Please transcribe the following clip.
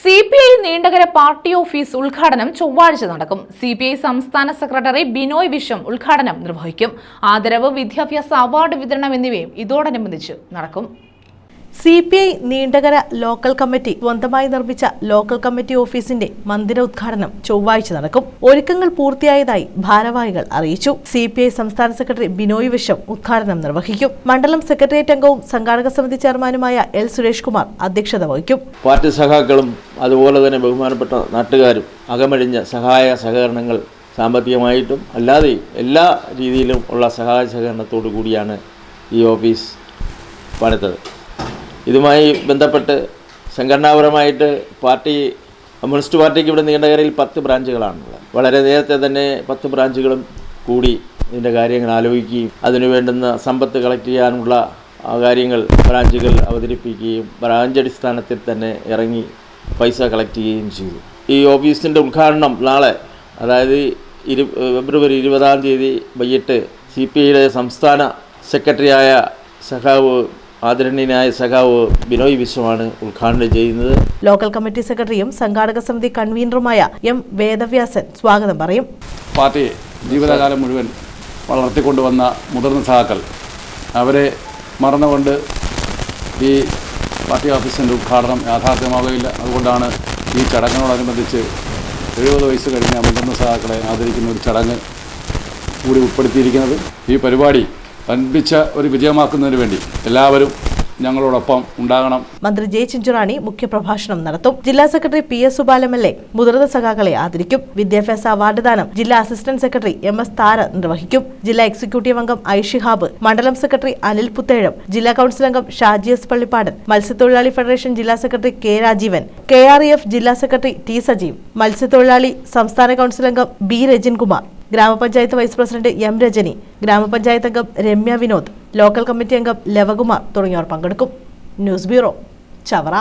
C P I Neendakara party office ഉദ്ഘാടനം ചൊവ്വാഴ്ച നടക്കും. സി പി ഐ സംസ്ഥാന സെക്രട്ടറി ബിനോയ് വിശ്വം ഉദ്ഘാടനം നിർവഹിക്കും. ആദരവ് വിദ്യാഭ്യാസ അവാർഡ് വിതരണം എന്നിവയും ഇതോടനുബന്ധിച്ച് നടക്കും. C P I Neendakara local committee സ്വന്തമായി നിർമ്മിച്ച ലോക്കൽ കമ്മിറ്റി ഓഫീസിന്റെ മന്ദിര ഉദ്ഘാടനം ചൊവ്വാഴ്ച നടക്കും. ഒരുക്കങ്ങൾ പൂർത്തിയായതായി ഭാരവാഹികൾ അറിയിച്ചു. സി പി ഐ സംസ്ഥാന സെക്രട്ടറി ബിനോയ് വിശ്വം ഉദ്ഘാടനം നിർവഹിക്കും. മണ്ഡലം സെക്രട്ടേറിയറ്റ് അംഗവും സംഘാടക സമിതി ചെയർമാനുമായ എൽ സുരേഷ് കുമാർ അധ്യക്ഷത വഹിക്കും. പാർട്ടി സഖാക്കളും അതുപോലെ തന്നെ ബഹുമാനപ്പെട്ട നാട്ടുകാരും അകമഴിഞ്ഞ സഹായ സഹകരണങ്ങൾ സാമ്പത്തികമായിട്ടും അല്ലാതെ എല്ലാ രീതിയിലും ഉള്ള സഹായ സഹകരണത്തോടു കൂടിയാണ് ഈ ഓഫീസ് പണിതത്. ഇതുമായി ബന്ധപ്പെട്ട് സംഘടനാപരമായിട്ട് പാർട്ടി കമ്മ്യൂണിസ്റ്റ് പാർട്ടിക്ക് ഇവിടെ നീണ്ടകരയിൽ പത്ത് ബ്രാഞ്ചുകളാണുള്ളത്. വളരെ നേരത്തെ തന്നെ പത്ത് ബ്രാഞ്ചുകളും കൂടി ഇതിന്റെ കാര്യങ്ങൾ ആലോചിക്കുകയും അതിനു വേണ്ടുന്ന സമ്പത്ത് കളക്ട് ചെയ്യാനുള്ള കാര്യങ്ങൾ ബ്രാഞ്ചുകൾ അവതരിപ്പിക്കുകയും ബ്രാഞ്ച് അടിസ്ഥാനത്തിൽ തന്നെ ഇറങ്ങി പൈസ കളക്ട് ചെയ്യുകയും ചെയ്തു. ഈ ഓഫീസിന്റെ ഉദ്ഘാടനം നാളെ അതായത് ഇരു ഫെബ്രുവരി ഇരുപതാം തീയതി വൈകിട്ട് സി പി ഐയുടെ സംസ്ഥാന സെക്രട്ടറിയായ സഖാവ് ആദരണീയനായ സഖാവ് ബിനോയ് വിശ്വമാണ് ഉദ്ഘാടനം ചെയ്യുന്നത്. ലോക്കൽ കമ്മിറ്റി സെക്രട്ടറിയും സംഘാടക സമിതി കൺവീനറുമായ എം വേദവ്യാസൻ സ്വാഗതം പറയും. പാർട്ടി ജീവിതകാലം മുഴുവൻ വളർത്തിക്കൊണ്ടുവന്ന മുതിർന്ന സഹാക്കൾ അവരെ മറന്നുകൊണ്ട് ഈ പാർട്ടി ഓഫീസിന്റെ ഉദ്ഘാടനം യാഥാർത്ഥ്യമാവുകയില്ല. അതുകൊണ്ടാണ് ഈ ചടങ്ങിനോടനുബന്ധിച്ച് എഴുപത് വയസ്സ് കഴിഞ്ഞ മുതിർന്ന സഹാക്കളെ ആദരിക്കുന്ന ഒരു ചടങ്ങ് കൂടി ഉൾപ്പെടുത്തിയിരിക്കുന്നത്. ഈ പരിപാടി വൻപിച്ച ഒരു വിജയമാക്കുന്നതിന് വേണ്ടി എല്ലാവരും ഞങ്ങളോടൊപ്പം ഉണ്ടാകണം. മന്ത്രി ജെ ചിഞ്ചുറാണി മുഖ്യപ്രഭാഷണം നടത്തും. ജില്ലാ secretary P S Subalam L A മുതിർന്ന സഖാക്കളെ ആദരിക്കും. വിദ്യാഭ്യാസ അവാർഡ് ദാനം ജില്ലാ assistant secretary M S Thara നിർവഹിക്കും. ജില്ലാ എക്സിക്യൂട്ടീവ് അംഗം ഐഷിഹാബ് ഷിഹാബ് മണ്ഡലം സെക്രട്ടറി അനിൽ പുത്തേഴം ജില്ലാ കൌൺസിൽ അംഗം ഷാജി എസ് പള്ളിപ്പാടൻ മത്സ്യത്തൊഴിലാളി ഫെഡറേഷൻ ജില്ലാ secretary K Rajeevan K R F ജില്ലാ സെക്രട്ടറി ടി സജീവ് മത്സ്യത്തൊഴിലാളി സംസ്ഥാന കൌൺസിൽ അംഗം ബി രജിൻ കുമാർ. ഗ്രാമപഞ്ചായത്ത് വൈസ് പ്രസിഡന്റ് എം രജനി ഗ്രാമപഞ്ചായത്ത് അംഗം രമ്യ വിനോദ് ലോക്കൽ കമ്മിറ്റി അംഗം ലവകുമാർ തുടങ്ങിയവർ പങ്കെടുക്കും. News bureau Chavara.